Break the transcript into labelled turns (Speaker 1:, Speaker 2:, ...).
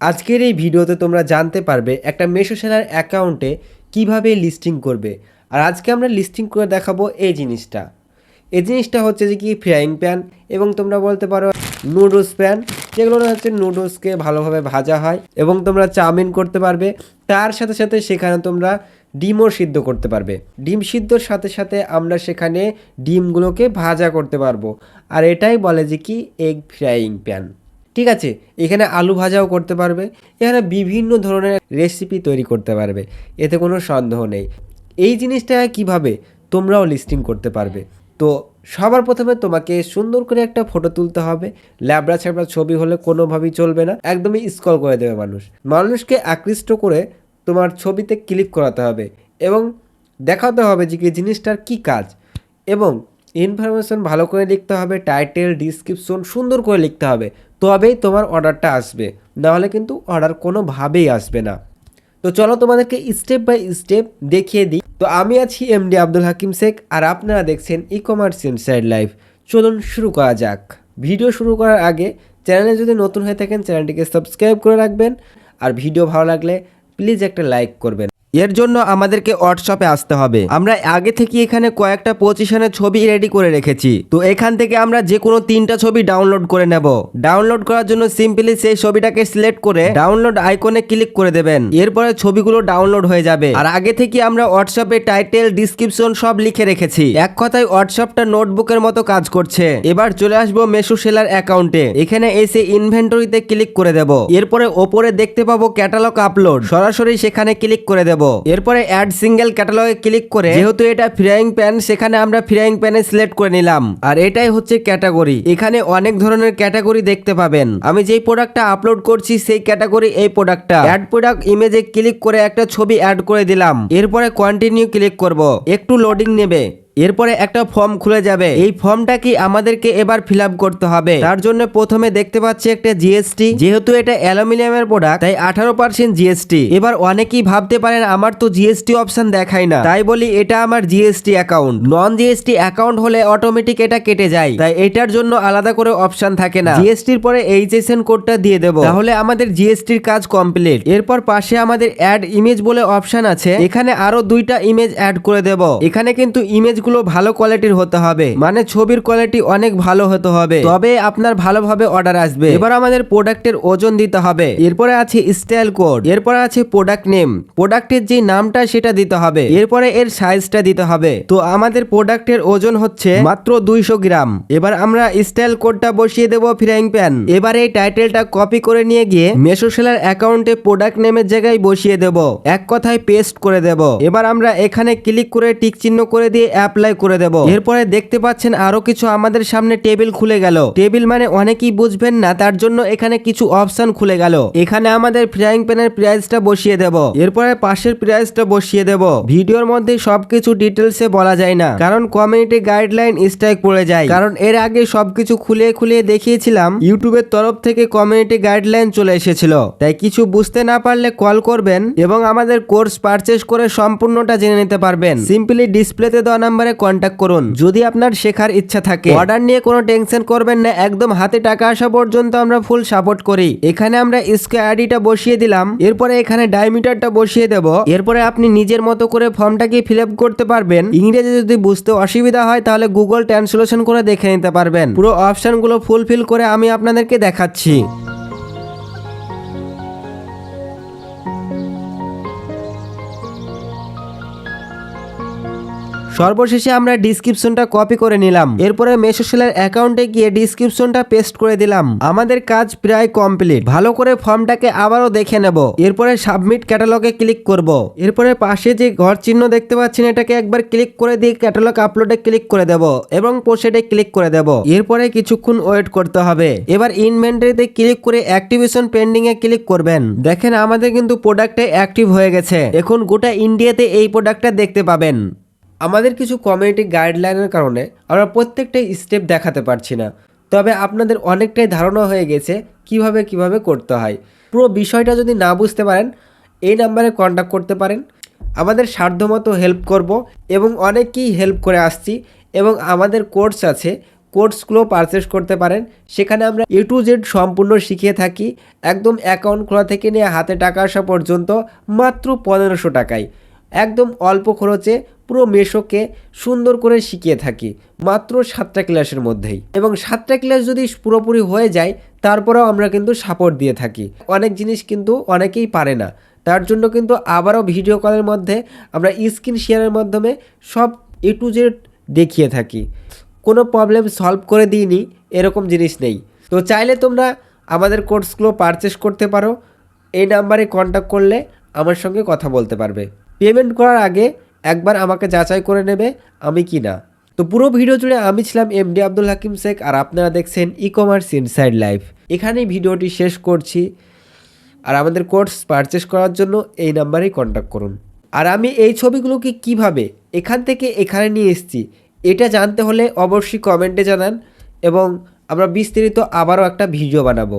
Speaker 1: আজকের এই ভিডিওতে তোমরা জানতে পারবে একটা মেশো সেলার অ্যাকাউন্টে কীভাবে লিস্টিং করবে। আর আজকে আমরা লিস্টিং করে দেখাবো এই জিনিসটা। এই জিনিসটা হচ্ছে যে কি ফ্রাইং প্যান এবং তোমরা বলতে পারো নুডলস প্যান যেগুলো হচ্ছে নুডলসকে ভালোভাবে ভাজা হয় এবং তোমরা চাউমিন করতে পারবে। তার সাথে সাথে সেখানে তোমরা ডিমও সিদ্ধ করতে পারবে। ডিম সিদ্ধর সাথে সাথে আমরা সেখানে ডিমগুলোকে ভাজা করতে পারব। আর এটাই বলে যে কি এগ ফ্রাইং প্যান ঠিক আছে? এখানে আলু ভাজাও করতে পারবে। এখানে বিভিন্ন ধরনের রেসিপি তৈরি করতে পারবে। এতে কোনো সন্দেহ নেই। এই জিনিসটা কীভাবে তোমরাও লিস্টিং করতে পারবে। তো সবার প্রথমে তোমাকে সুন্দর করে একটা ফটো তুলতে হবে। ল্যাবড়া ছ্যাবড়া ছবি হলে কোনোভাবেই চলবে না। একদমই স্কল করে দেবে মানুষ। মানুষকে আকৃষ্ট করে তোমার ছবিতে ক্লিক করাতে হবে এবং দেখাতে হবে যে কি জিনিসটার কি কাজ। এবং ইনফরমেশন ভালো করে লিখতে হবে টাইটেল ডিসক্রিপশন সুন্দর করে লিখতে হবে, তবেই তোমার অর্ডারটা আসবে, নাহলে কিন্তু অর্ডার কোনোভাবেই আসবে না। তো চলো তোমাদেরকে স্টেপ বাই স্টেপ দেখিয়ে দিই। তো আমি আছি এমডি আব্দুল হাকিম শেখ, আর আপনারা দেখছেন ই কমার্স ইনসাইড লাইফ চলুন শুরু করা যাক। ভিডিও শুরু করার আগে চ্যানেলে যদি নতুন হয়ে থাকেন চ্যানেলটিকে সাবস্ক্রাইব করে রাখবেন, আর ভিডিও ভালো লাগলে প্লিজ একটা লাইক করবেন। এর জন্য আমাদেরকে হোয়াটসঅ্যাপে আসতে হবে। আমরা আগে থেকে এখানে কয়েকটা পজিশনের ছবি রেডি করে রেখেছি। তো এখান থেকে আমরা যে কোনো তিনটা ছবি ডাউনলোড করে নেব। ডাউনলোড করার জন্য সিম্পলি সেই ছবিটাকে সিলেক্ট করে ডাউনলোড আইকনে ক্লিক করে দেবেন। এরপরে ছবিগুলো ডাউনলোড হয়ে যাবে। আর আগে থেকে আমরা হোয়াটসঅ্যাপে টাইটেল ডিসক্রিপশন সব লিখে রেখেছি। এক কথায় হোয়াটসঅ্যাপটা নোটবুকের মতো কাজ করছে। এবার চলে আসব মেশো সেলার অ্যাকাউন্টে এখানে এসে ইনভেন্টরিতে ক্লিক করে দেব। এরপরে ওপরে দেখতে পাবো ক্যাটালগ আপলোড সরাসরি সেখানে ক্লিক করে দেব। এরপরে অ্যাড সিঙ্গেল ক্যাটালগে ক্লিক করে যেহেতু এটা ফ্রাইং প্যান সেখানে আমরা ফ্রাইং প্যানে সিলেক্ট করে নিলাম। আর এটাই হচ্ছে ক্যাটাগরি এখানে অনেক ধরনের ক্যাটাগরি দেখতে পাবেন। আমি যেই প্রোডাক্টটা আপলোড করছি, সেই ক্যাটাগরি এই প্রোডাক্টটা অ্যাড প্রোডাক্ট ইমেজে ক্লিক করে একটা ছবি অ্যাড করে দিলাম। এরপরে কন্টিনিউ ক্লিক করব। একটু লোডিং নেবে। এরপরে একটা ফর্ম খুলে যাবে। এই ফর্মটা কি আমাদেরকে এবার ফিল করতে হবে? তার জন্য প্রথমে দেখতে পাচ্ছি একটা জিএসটি। যেহেতু এটা অ্যালুমিনিয়ামের প্রোডাক্ট, তাই আঠারো পার্সেন্ট জিএসটি। এবার অনেকেই ভাবতে পারেন, আমার তো জিএসটি অপশন দেখায় না। তাই বলি, এটা আমার GST account. Non GST account হলে অটোমেটিক এটা কেটে যায়। তাই এটার জন্য আলাদা করে অপশন থাকে না। জিএসটির পরে এইচএসএন কোডটা দিয়ে দেবো। তাহলে আমাদের জিএসটির কাজ কমপ্লিট। এরপর পাশে আমাদের অ্যাড ইমেজ বলে অপশন আছে। এখানে আরও দুইটা ইমেজ অ্যাড করে দেব। এখানে কিন্তু ইমেজ গুলো ভালো কোয়ালিটির হতে হবে। মানে ছবির কোয়ালিটি অনেক ভালো হতে হবে। তবে আপনার ভালোভাবে অর্ডার আসবে। এবার আমাদের প্রোডাক্টের ওজন দিতে হবে। এরপরে আছে স্টাইল কোড এরপরে আছে প্রোডাক্ট নেম প্রোডাক্টের যে নামটা সেটা দিতে হবে। এরপরে এর সাইজটা দিতে হবে। তো আমাদের প্রোডাক্টের ওজন হচ্ছে মাত্র দুইশো গ্রাম। এবার আমরা স্টাইল কোডটা বসিয়ে দেবো ফ্রাইং প্যান এবার এই টাইটেলটা কপি করে নিয়ে গিয়ে মেশো সেলার অ্যাকাউন্টে প্রোডাক্ট নেমের জায়গায় বসিয়ে দেব। এক কথায় পেস্ট করে দেব। এবার আমরা এখানে ক্লিক করে টিক চিহ্ন করে দিয়ে অ্যাপ্লাই করে দেব। এরপরে দেখতে পাচ্ছেন আরও কিছু আমাদের সামনে টেবিল খুলে গেল। টেবিল মানে অনেকেই বুঝবেন না, তার জন্য এখানে কিছু অপশন খুলে গেল। এখানে আমাদের ফ্রাইং প্যানের প্রাইসটা বসিয়ে দেব। এরপরে পাশের প্রাইসটা বসিয়ে দেব। ভিডিওর মধ্যে সবকিছু ডিটেলসে বলা যায় না, কারণ কমিউনিটি গাইডলাইন স্ট্রাইক পড়ে যায়। কারণ এর আগে সবকিছু খুলে খুলে দেখিয়েছিলাম ইউটিউবের তরফ থেকে কমিউনিটি গাইডলাইন চলে এসেছিল। তাই কিছু বুঝতে না পারলে কল করবেন এবং আমাদের কোর্স পারচেস করে সম্পূর্ণটা জেনে নিতে পারবেন। সিম্পলি ডিসপ্লেতে দেওয়া নাম্বারে কন্ট্যাক্ট করুন। যদি আপনার শেখার ইচ্ছা থাকে। অর্ডার নিয়ে কোনো টেনশন করবেন না, একদম হাতে টাকা আসা পর্যন্ত আমরা ফুল সাপোর্ট করি। এখানে আমরা স্কোয়ার আইডিটা বসিয়ে দিলাম। এরপরে এখানে ডায়মিটারটা বসিয়ে দেব। এরপরে আপনি নিজের মতো করে ফর্মটাকে ফিল আপ করতে পারবেন। ইংরেজি যদি বুঝতে অসুবিধা হয়, তাহলে গুগল ট্রান্সলেশন করে দেখে নিতে পারবেন। পুরো অপশনগুলো ফুলফিল করে আমি আপনাদেরকে দেখাচ্ছি। সর্বশেষে আমরা ডিসক্রিপশনটা কপি করে নিলাম। এরপরে মেশো সেলার অ্যাকাউন্টে গিয়ে ডিসক্রিপশনটা পেস্ট করে দিলাম। আমাদের কাজ প্রায় কমপ্লিট ভালো করে ফর্মটাকে আবারও দেখে নেব। এরপরে সাবমিট ক্যাটালগে ক্লিক করব। এরপরে পাশে যে ঘর চিহ্ন দেখতে পাচ্ছেন, এটাকে একবার ক্লিক করে দিয়ে ক্যাটালগ আপলোডে ক্লিক করে দেব এবং পোস্টেডে ক্লিক করে দেব। এরপরে কিছুক্ষণ ওয়েট করতে হবে। এবার ইনভেন্টরিতে ক্লিক করে অ্যাক্টিভেশন পেন্ডিং এ ক্লিক করবেন। দেখেন আমাদের কিন্তু প্রোডাক্টে অ্যাক্টিভ হয়ে গেছে। এখন গোটা ইন্ডিয়াতে এই প্রোডাক্টটা দেখতে পাবেন। আমাদের কিছু কমিউনিটি গাইডলাইনের কারণে আমরা প্রত্যেকটাই স্টেপ দেখাতে পারছি না। তবে আপনাদের অনেকটাই ধারণা হয়ে গেছে কীভাবে কীভাবে করতে হয়। পুরো বিষয়টা যদি না বুঝতে পারেন, এই নাম্বারে কন্ট্যাক্ট করতে পারেন। আমাদের সাধ্যমতো হেল্প করব এবং অনেকেই হেল্প করে আসছি এবং আমাদের কোর্স আছে
Speaker 2: কোর্সগুলো পারচেস করতে পারেন। সেখানে আমরা এ টু জেড সম্পূর্ণ শিখিয়ে থাকি। একদম অ্যাকাউন্ট খোলা থেকে নিয়ে হাতে টাকা আসা পর্যন্ত মাত্র পনেরোশো টাকায়। একদম অল্প খরচে পুরো মেশোকে সুন্দর করে শিখিয়ে থাকি, মাত্র সাতটা ক্লাসের মধ্যেই। এবং সাতটা ক্লাস যদি পুরোপুরি হয়ে যায়, তারপরেও আমরা কিন্তু সাপোর্ট দিয়ে থাকি। অনেক জিনিস কিন্তু অনেকেই পারে না। তার জন্য কিন্তু আবারও ভিডিও কলের মধ্যে আমরা স্ক্রিন শেয়ারের মাধ্যমে সব এ টু জেড দেখিয়ে থাকি। কোনো প্রবলেম সলভ করে দিইনি, এরকম জিনিস নেই। তো চাইলে তোমরা আমাদের কোর্সগুলো পারচেস করতে পারো। এই নাম্বারে কন্ট্যাক্ট করলে আমার সঙ্গে কথা বলতে পারবে। পেমেন্ট করার আগে একবার আমাকে যাচাই করে নেবে আমি কি না। তো পুরো ভিডিও জুড়ে আমি ছিলাম এমডি আব্দুল হাকিম শেখ আর আপনারা দেখছেন ই কমার্স ইনসাইড লাইফ এখানেই ভিডিওটি শেষ করছি আর আমাদের কোর্স পারচেস করার জন্য এই নাম্বারেই কন্ট্যাক্ট করুন। আর আমি এই ছবিগুলোকে কীভাবে এখান থেকে এখানে নিয়ে এসেছি, এটা জানতে হলে অবশ্যই কমেন্টে জানান এবং আমরা বিস্তারিত আবারও একটা ভিডিও বানাবো।